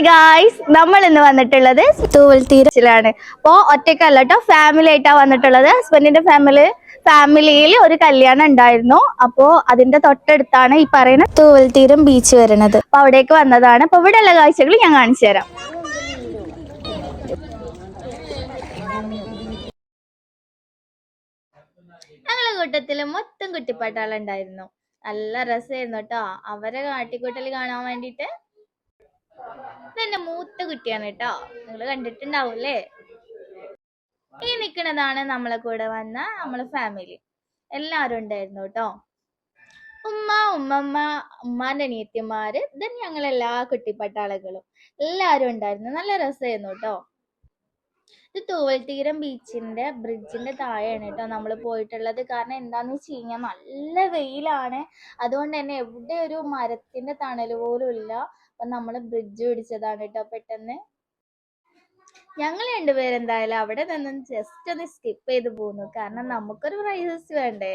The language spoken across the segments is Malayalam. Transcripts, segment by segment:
ഹായ് ഗായ്സ് നമ്മൾ ഇന്ന് വന്നിട്ടുള്ളത് തൂവൽ തീരച്ചിലാണ് അപ്പോ ഒറ്റയ്ക്കല്ല കേട്ടോ ഫാമിലി ആയിട്ടാ വന്നിട്ടുള്ളത്. ഹസ്ബൻഡിന്റെ ഫാമിലി ഫാമിലിയിൽ ഒരു കല്യാണം ഉണ്ടായിരുന്നു. അപ്പോ അതിന്റെ തൊട്ടടുത്താണ് ഈ പറയുന്ന തൂവൽ തീരം ബീച്ച് വരുന്നത്. അപ്പൊ അവിടേക്ക് വന്നതാണ്. അപ്പൊ ഇവിടെ ഉള്ള കാഴ്ചകൾ ഞാൻ കാണിച്ചു തരാം. ഞങ്ങളെ കൂട്ടത്തിൽ മൊത്തം കുട്ടിപ്പാട്ടാളുണ്ടായിരുന്നു. നല്ല രസമായിരുന്നു കേട്ടോ. അവരെ കാട്ടിക്കൂട്ടൽ കാണാൻ വേണ്ടിട്ട് മൂത്ത കുട്ടിയാണ് കേട്ടോ. നിങ്ങൾ കണ്ടിട്ടുണ്ടാവൂല്ലേ? ഈ നിൽക്കുന്നതാണ് നമ്മളെ കൂടെ വന്ന നമ്മളെ ഫാമിലി എല്ലാരും ഉണ്ടായിരുന്നു കേട്ടോ. ഉമ്മ ഉമ്മമ്മ ഉമ്മാന്റെ അനിയത്തിമാര് ദൻ ഞങ്ങൾ എല്ലാ കുട്ടിപ്പട്ടാളുകളും എല്ലാരും ഉണ്ടായിരുന്നു. നല്ല രസമായിരുന്നു കേട്ടോ. ഇത് തൂവൽത്തീരം ബീച്ചിന്റെ ബ്രിഡ്ജിന്റെ താഴെയാണ് കേട്ടോ നമ്മൾ പോയിട്ടുള്ളത്. കാരണം എന്താന്ന് വെച്ച് കഴിഞ്ഞാൽ നല്ല വെയിലാണ്. അതുകൊണ്ട് തന്നെ എവിടെ ഒരു മരത്തിന്റെ തണൽ പോലും ഇല്ല. അപ്പൊ നമ്മൾ ബ്രിഡ്ജ് പിടിച്ചതാണ് കേട്ടോ പെട്ടെന്ന്. ഞങ്ങൾ രണ്ടുപേരും എന്തായാലും അവിടെ നിന്ന് ജസ്റ്റ് ഒന്ന് സ്കിപ്പ് ചെയ്ത് പോന്നു. കാരണം നമുക്കൊരു പ്രൈസസ് വേണ്ടേ?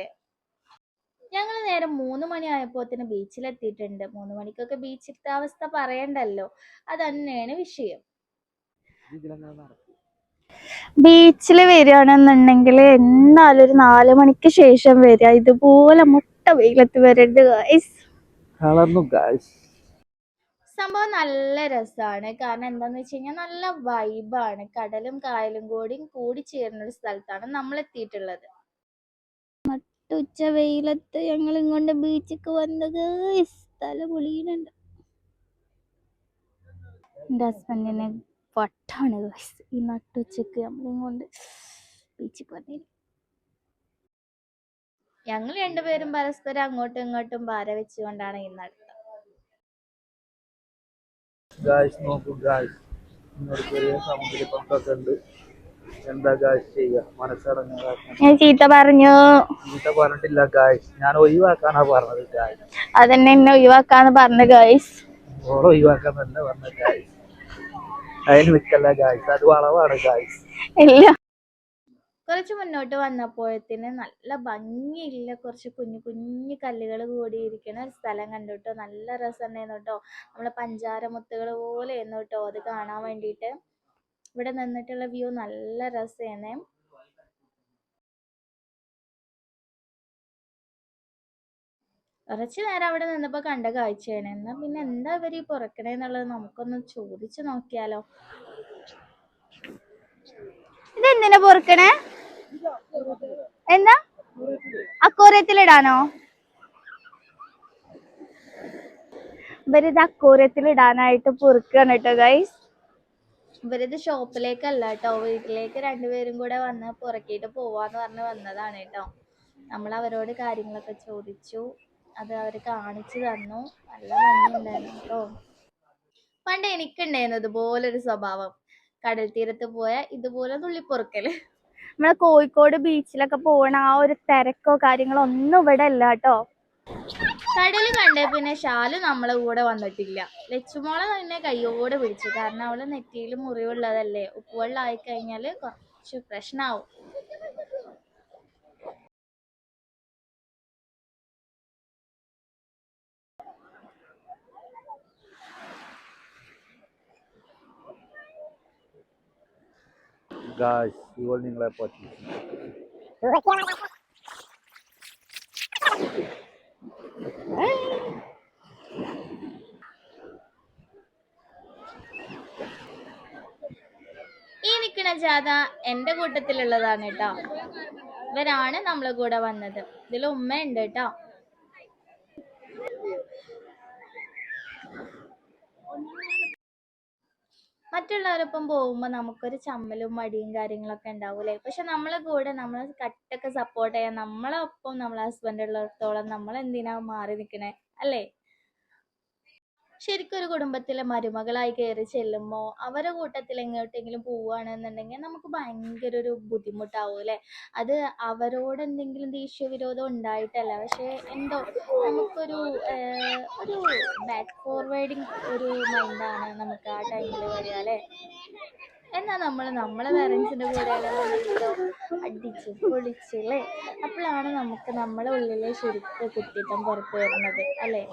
ഞങ്ങൾ നേരെ മൂന്ന് മണി ആയപ്പോത്തിന് ബീച്ചിലെത്തിയിട്ടുണ്ട് മൂന്ന് മണിക്കൊക്കെ ബീച്ചിലത്തെ അവസ്ഥ പറയണ്ടല്ലോ? അത് തന്നെയാണ് വിഷയം ബീച്ചിൽ വരികയാണെന്നുണ്ടെങ്കിൽ എന്നാലും ഒരു നാല് മണിക്ക് ശേഷം വരിക. ഇതുപോലെ മുട്ട വെയിലത്ത് വരരുത് ഗായ്സ് കളർന്നു ഗായ്സ് സംഭവം നല്ല രസമാണ് കാരണം എന്താന്ന് വെച്ച് കഴിഞ്ഞാൽ നല്ല വൈബാണ് കടലും കായലും കൂടി കൂടി ചേരുന്ന ഒരു സ്ഥലത്താണ് നമ്മൾ എത്തിയിട്ടുള്ളത് ഉച്ച വെയിലത്ത് ഞങ്ങൾ ഇങ്ങോട്ട് ബീച്ചിക്ക് വന്നത് തല പൊളിയുന്നുണ്ട്. എന്റെ ഹസ്ബൻഡിന് വട്ടാണ്. ഈ നട്ടുച്ചക്ക് നമ്മളിങ്ങോട്ട് ബീച്ചിൽ വന്നിരുന്നു ഞങ്ങൾ രണ്ടുപേരും പരസ്പരം അങ്ങോട്ടും ഇങ്ങോട്ടും ഭാര വെച്ചുകൊണ്ടാണ് ഈ ഗായ്സ് നോക്കൂ ഗായ്സ് ഇന്നൊരു ചെറിയ സമുദ്രപ്പുറത്തൊക്കെ ഉണ്ട്. എന്താ ഗായ്സ് ചെയ്യുക? മനസ്സടങ്ങാൻ ഞാൻ ചീത്ത പറഞ്ഞു. ചീത്ത പറഞ്ഞിട്ടില്ല ഗായ്സ് ഞാൻ ഒഴിവാക്കാനാ പറഞ്ഞത് ഗായ്സ് അതന്നെ എന്നെ ഒഴിവാക്കാന്ന് പറഞ്ഞു ഓളെ ഒഴിവാക്കാൻ തന്നെ പറഞ്ഞ ഗായ്സ് അതിന് നിക്കല്ല ഗായ്സ് അത് വളവാണ് ഗായ്സ് ഇല്ല. കുറച്ച് മുന്നോട്ട് വന്നപ്പോഴത്തിന് നല്ല ഭംഗിയില്ല കുറച്ച് കുഞ്ഞു കുഞ്ഞു കല്ലുകൾ കൂടിയിരിക്കുന്ന ഒരു സ്ഥലം കണ്ടു കേട്ടോ നല്ല രസമുണ്ടായിരുന്നു കേട്ടോ. നമ്മളെ പഞ്ചാരമുത്തുകൾ പോലെ ആയിരുന്നു കേട്ടോ അത് കാണാൻ വേണ്ടിയിട്ട്. ഇവിടെ നിന്നിട്ടുള്ള വ്യൂ നല്ല രസമാണ് കുറച്ച് നേരം അവിടെ നിന്നപ്പോൾ കണ്ട കാഴ്ചയാണ്. എന്നാ പിന്നെ എന്താ ഇവർ ഈ പുറക്കണേന്നുള്ളത് നമുക്കൊന്ന് ചോദിച്ചു നോക്കിയാലോ. ഇതെന്തിനാ പൊറുക്കണേ? എന്താ? അക്കോറിയത്തിലിടാനോ ഇവരിത് അക്കോറിയത്തിലിടാനായിട്ട് പൊറുക്കാണ് കേട്ടോ ഗൈസ് ഇവരിത് ഷോപ്പിലേക്കല്ല കേട്ടോ. വീട്ടിലേക്ക് രണ്ടുപേരും കൂടെ വന്ന് പുറക്കിയിട്ട് പോവാന്ന് പറഞ്ഞ് വന്നതാണ് കേട്ടോ. നമ്മൾ അവരോട് കാര്യങ്ങളൊക്കെ ചോദിച്ചു. അത് അവർ കാണിച്ചു തന്നു. നല്ല ഭംഗിയുണ്ടായിരുന്നു കേട്ടോ. പണ്ട് എനിക്കുണ്ടായിരുന്നു ഇതുപോലൊരു സ്വഭാവം. കടൽ തീരത്ത് പോയ ഇതുപോലെ തുള്ളിപ്പൊറുക്കൽ. നമ്മളെ കോഴിക്കോട് ബീച്ചിലൊക്കെ പോണ ആ ഒരു തിരക്കോ കാര്യങ്ങളോ ഒന്നും ഇവിടെ ഇല്ല കേട്ടോ. കടൽ കണ്ടേ പിന്നെ ഷാൽ നമ്മളെ കൂടെ വന്നിട്ടില്ല. ലച്ചുമോളെ തന്നെ കയ്യോടെ പിടിച്ചു. കാരണം അവൾ നെറ്റിയിൽ മുറിവുള്ളതല്ലേ. ഉപ്പുവെള്ളം ആയി കഴിഞ്ഞാൽ കുറച്ച് പ്രശ്നമാവും ഗായ്സ് ഇവൾ നിങ്ങളെ പറ്റി ഈ നിൽക്കുന്ന ജാഥ എന്റെ കൂട്ടത്തിലുള്ളതാണ് കേട്ടോ. ഇവരാണ് നമ്മളെ കൂടെ വന്നത്. ഇതിൽ ഉമ്മ ഉണ്ട് കേട്ടോ. മറ്റുള്ളവരൊപ്പം പോകുമ്പോൾ നമുക്കൊരു ചമ്മലും മടിയും കാര്യങ്ങളൊക്കെ ഉണ്ടാവൂലേ? പക്ഷെ നമ്മളെ കൂടെ നമ്മൾ കട്ടൊക്കെ സപ്പോർട്ട് ചെയ്യാൻ നമ്മളെ ഒപ്പം നമ്മളെ ഹസ്ബൻഡ് ഉള്ളിടത്തോളം നമ്മൾ എന്തിനാ മാറി നിൽക്കണേ അല്ലേ? ശരിക്കും ഒരു കുടുംബത്തിലെ മരുമകളായി കയറി ചെല്ലുമ്പോൾ അവരെ കൂട്ടത്തിൽ എങ്ങോട്ടെങ്കിലും പോവുകയാണെന്നുണ്ടെങ്കിൽ നമുക്ക് ഭയങ്കര ഒരു ബുദ്ധിമുട്ടാവും അല്ലേ? അത് അവരോട് എന്തെങ്കിലും ദേഷ്യവിരോധം ഉണ്ടായിട്ടല്ല. പക്ഷേ എന്തോ നമുക്കൊരു ഒരു ബാക്ക് ഫോർവേഡിങ് ഒരു മൈൻഡാണ് നമുക്ക് ആ ടൈമിൽ വരിക അല്ലേ? എന്നാൽ നമ്മൾ നമ്മളെ പേരൻസിന്റെ കൂടെ അടിച്ച് പൊളിച്ച് അല്ലേ? അപ്പോഴാണ് നമുക്ക് നമ്മളെ ഉള്ളിലെ ശരിക്കും കുട്ടിത്തം പുറത്ത് വരുന്നത് അല്ലേ?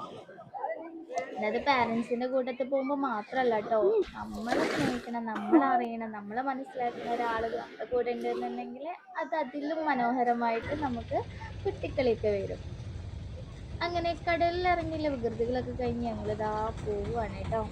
അത് പാരന്റ്സിന്റെ കൂട്ടത്തിൽ പോകുമ്പോൾ മാത്രമല്ല കേട്ടോ നമ്മളെ സ്നേഹിക്കണം നമ്മളറിയണം നമ്മളെ മനസ്സിലാക്കുന്ന ഒരാൾ നമ്മുടെ കൂടെ ഉണ്ടെന്നുണ്ടെങ്കിൽ അത് അതിലും മനോഹരമായിട്ട് നമുക്ക് കുട്ടിക്കളിയൊക്കെ വരും. അങ്ങനെ കടലിൽ ഇറങ്ങിയില്ല വികൃതികളൊക്കെ കഴിഞ്ഞ് ഞങ്ങളിതാ പോവുകയാണ് കേട്ടോ